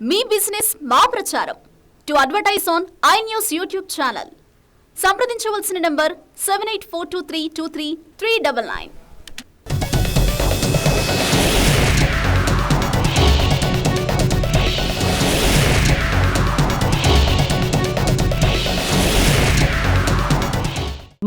మీ business మా ప్రచారం. To advertise on I news YouTube channel. సంప్రదించవలసిన number seven eight four two three two three three double nine.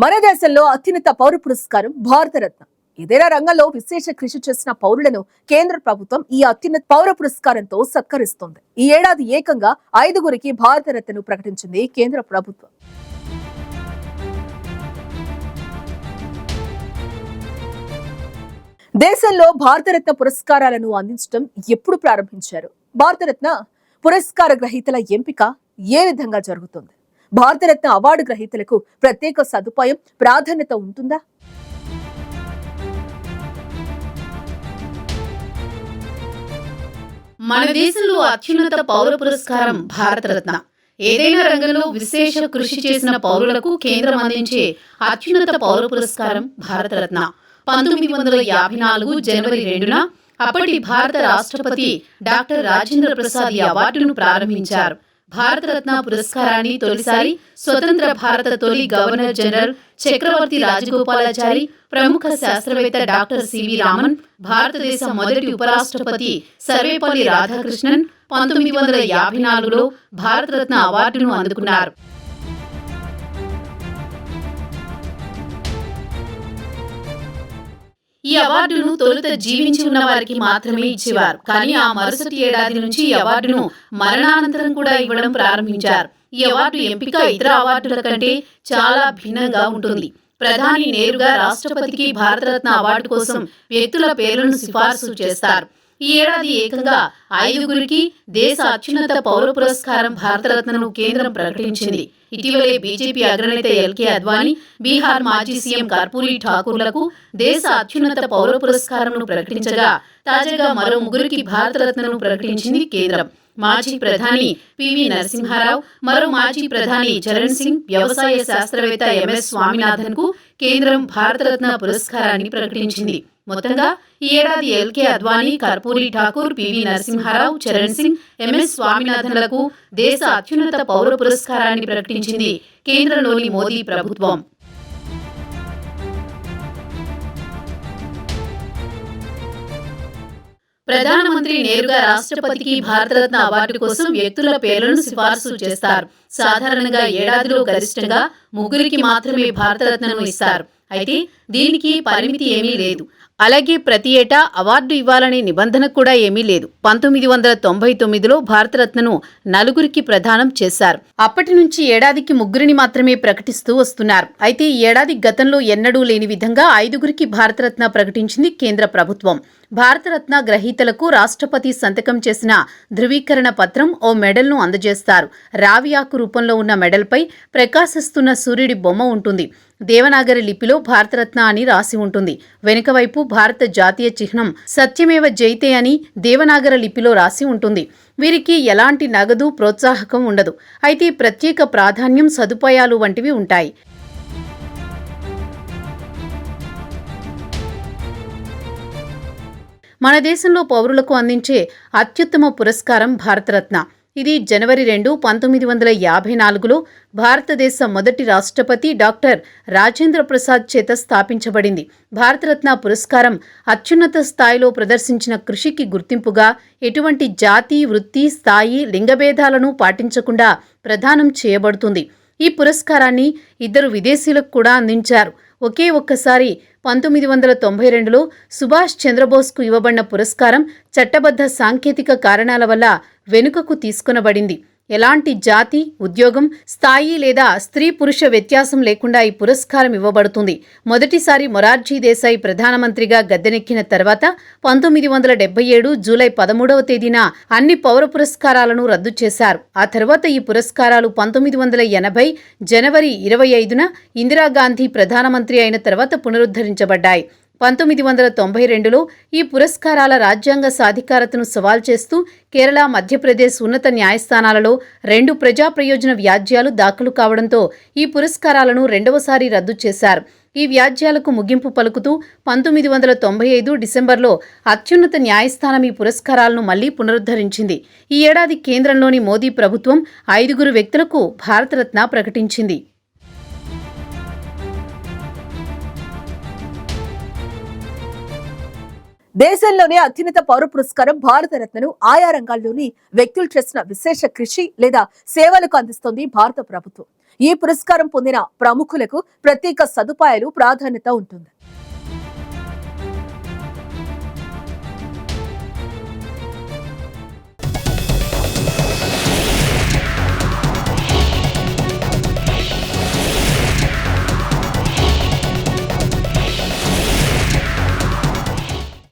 మన దేశంలో అత్యున్నత పౌర పురస్కారం భారతరత్న. ఏదైనా రంగంలో విశేష కృషి చేసిన పౌరులను కేంద్ర ప్రభుత్వం ఈ అత్యున్నత పౌర పురస్కారంతో సత్కరిస్తోంది. ఈ ఏడాది ఏకంగా ఐదుగురికి భారతరత్నను ప్రకటించింది కేంద్ర ప్రభుత్వం. దేశంలో భారతరత్న పురస్కారాలను అందించడం ఎప్పుడు ప్రారంభించారు? భారతరత్న పురస్కార గ్రహీతల ఎంపిక ఏ విధంగా జరుగుతుంది? భారతరత్న అవార్డు గ్రహీతలకు ప్రత్యేక సదుపాయం ప్రాధాన్యత ఉంటుందా? మన దేశంలో అత్యున్నత పౌర పురస్కారం భారతరత్న. ఏదైనా రంగంలో విశేష కృషి చేసిన పౌరులకు కేంద్రం అందించే అత్యున్నత పౌర పురస్కారం భారతరత్న. పంతొమ్మిది వందల యాభై నాలుగు జనవరి రెండున అప్పటి భారత రాష్ట్రపతి డాక్టర్ రాజేంద్ర ప్రసాద్ ఈ అవార్డును ప్రారంభించారు. భారతరత్న పురస్కారాన్ని తొలిసారి స్వతంత్ర భారత తొలి గవర్నర్ జనరల్ చక్రవర్తి రాజగోపాలాచారి ప్రముఖ శాస్త్రవేత్త డాక్టర్ సివి రామన్ భారతదేశ మొదటి ఉపరాష్ట్రపతి సర్వేపల్లి రాధాకృష్ణన్ పంతొమ్మిది వందల యాభై నాలుగులో భారతరత్న అవార్డును అందుకున్నారు. ఈ అవార్డును తొలుత జీవించి ఉన్న వారికి మాత్రమే ఇచ్చేవారు. కానీ ఆ మరుసటి ఏడాది నుంచి ఈ అవార్డును మరణానంతరం కూడా ఇవ్వడం ప్రారంభించారు. ఈ అవార్డు ఎంపిక ఇతర అవార్డుల కంటే చాలా భిన్నంగా ఉంటుంది. ప్రధాని నేరుగా రాష్ట్రపతికి భారతరత్న అవార్డు కోసం వ్యక్తుల పేర్లను సిఫార్సు చేస్తారు. ఈ ఏడాది ఏకంగా ఐదుగురికి దేశ అత్యున్నత పౌర పురస్కారం భారతరత్నను కేంద్రం ప్రకటించింది. ఇటీవలే బీజేపీ అగ్రనేత ఎల్కే అద్వానీ బీహార్ మాజీ సీఎం కర్పూరి ఠాకూర్లకు దేశ అత్యున్నత పౌర పురస్కారంను ప్రకటించగా తాజాగా మరో ముగ్గురికి భారతరత్నను ప్రకటించింది కేంద్రం. మాజీ ప్రధాని పివి నరసింహారావు మరో మాజీ ప్రధాని చరణ్ సింగ్ వ్యవసాయ శాస్త్రవేత్త ఎంఎస్ స్వామినాథన్కు కేంద్రం భారతరత్న పురస్కారాన్ని ప్రకటించింది. మొత్తంగా ఈ ఏడాది L K Advani Karpoori Thakur P V Narasimha Rao Charan Singh M S స్వామినాథన్లకు దేశ అత్యున్నత పౌర పురస్కారాన్ని ప్రకటించింది కేంద్రంలోని మోదీ ప్రభుత్వం. ప్రధానమంత్రి నేరుగా రాష్ట్రపతికి భారతరత్న అవార్డు కోసం వ్యక్తుల పేర్లను సిఫార్సు చేస్తారు. సాధారణంగా ఏడాదిలో గరిష్టంగా ముగ్గురికి మాత్రమే భారతరత్నను ఇస్తారు. అయితే దీనికి పరిమితి ఏమీ లేదు. అలాగే ప్రతి ఏటా అవార్డు ఇవ్వాలనే నిబంధన కూడా ఏమీ లేదు. పంతొమ్మిది వందల తొంభై తొమ్మిదిలో భారతరత్నను నలుగురికి ప్రదానం చేశారు. అప్పటి నుంచి ఏడాదికి ముగ్గురిని మాత్రమే ప్రకటిస్తూ వస్తున్నారు. అయితే ఈ ఏడాది గతంలో ఎన్నడూ లేని విధంగా ఐదుగురికి భారతరత్న ప్రకటించింది కేంద్ర ప్రభుత్వం. భారతరత్న గ్రహీతలకు రాష్ట్రపతి సంతకం చేసిన ధృవీకరణ పత్రం ఓ మెడల్ను అందజేస్తారు. రావి ఆకు రూపంలో ఉన్న మెడల్పై ప్రకాశిస్తున్న సూర్యుడి బొమ్మ ఉంటుంది. దేవనాగరి లిపిలో భారతరత్న అని రాసి ఉంటుంది. వెనుక వైపు భారత జాతీయ చిహ్నం సత్యమేవ జైతే అని దేవనాగర లిపిలో రాసి ఉంటుంది. వీరికి ఎలాంటి నగదు ప్రోత్సాహకం ఉండదు. అయితే ప్రత్యేక ప్రాధాన్యం సదుపాయాలు వంటివి ఉంటాయి. మన దేశంలో పౌరులకు అందించే అత్యుత్తమ పురస్కారం భారతరత్న. ఇది జనవరి రెండు పంతొమ్మిది వందల యాభై నాలుగులో భారతదేశ మొదటి రాష్ట్రపతి డాక్టర్ రాజేంద్ర ప్రసాద్ చేత స్థాపించబడింది. భారతరత్న పురస్కారం అత్యున్నత స్థాయిలో ప్రదర్శించిన కృషికి గుర్తింపుగా ఎటువంటి జాతి వృత్తి స్థాయి లింగభేదాలను పాటించకుండా ప్రదానం చేయబడుతుంది. ఈ పురస్కారాన్ని ఇద్దరు విదేశీయులకు కూడా అందించారు. ఒకే ఒక్కసారి పంతొమ్మిది వందల తొంభై రెండులో సుభాష్ చంద్రబోస్కు ఇవ్వబడిన పురస్కారం చట్టబద్ధ సాంకేతిక కారణాల వల్ల వెనుకకు తీసుకొనబడింది. ఎలాంటి జాతి ఉద్యోగం స్థాయి లేదా స్త్రీ పురుష వ్యత్యాసం లేకుండా ఈ పురస్కారం ఇవ్వబడుతుంది. మొదటిసారి మొరార్జీ దేశాయ్ ప్రధానమంత్రిగా గద్దెనెక్కిన తర్వాత పంతొమ్మిది వందల డెబ్బై ఏడు జూలై పదమూడవ తేదీన అన్ని పౌర పురస్కారాలను రద్దు చేశారు. ఆ తర్వాత ఈ పురస్కారాలు పంతొమ్మిది వందల ఎనభై జనవరి ఇరవై ఐదున ఇందిరాగాంధీ ప్రధానమంత్రి అయిన తర్వాత పునరుద్ధరించబడ్డాయి. పంతొమ్మిది వందల తొంభై రెండులో ఈ పురస్కారాల రాజ్యాంగ సాధికారతను సవాల్ చేస్తూ కేరళ మధ్యప్రదేశ్ ఉన్నత న్యాయస్థానాలలో రెండు ప్రజా ప్రయోజన వ్యాజ్యాలు దాఖలు కావడంతో ఈ పురస్కారాలను రెండవసారి రద్దు చేశారు. ఈ వ్యాజ్యాలకు ముగింపు పలుకుతూ పంతొమ్మిది వందల తొంభై ఐదు డిసెంబర్లో అత్యున్నత న్యాయస్థానం ఈ పురస్కారాలను మళ్ళీ పునరుద్ధరించింది. ఈ ఏడాది కేంద్రంలోని మోదీ ప్రభుత్వం ఐదుగురు వ్యక్తులకు భారతరత్న ప్రకటించింది. దేశంలోనే అత్యున్నత పౌర పురస్కారం భారతరత్నను ఆయా రంగాల్లోని వ్యక్తులు చేసిన విశేష కృషి లేదా సేవలకు అందిస్తోంది భారత ప్రభుత్వం. ఈ పురస్కారం పొందిన ప్రముఖులకు ప్రత్యేక సదుపాయాలు ప్రాధాన్యత ఉంటుంది.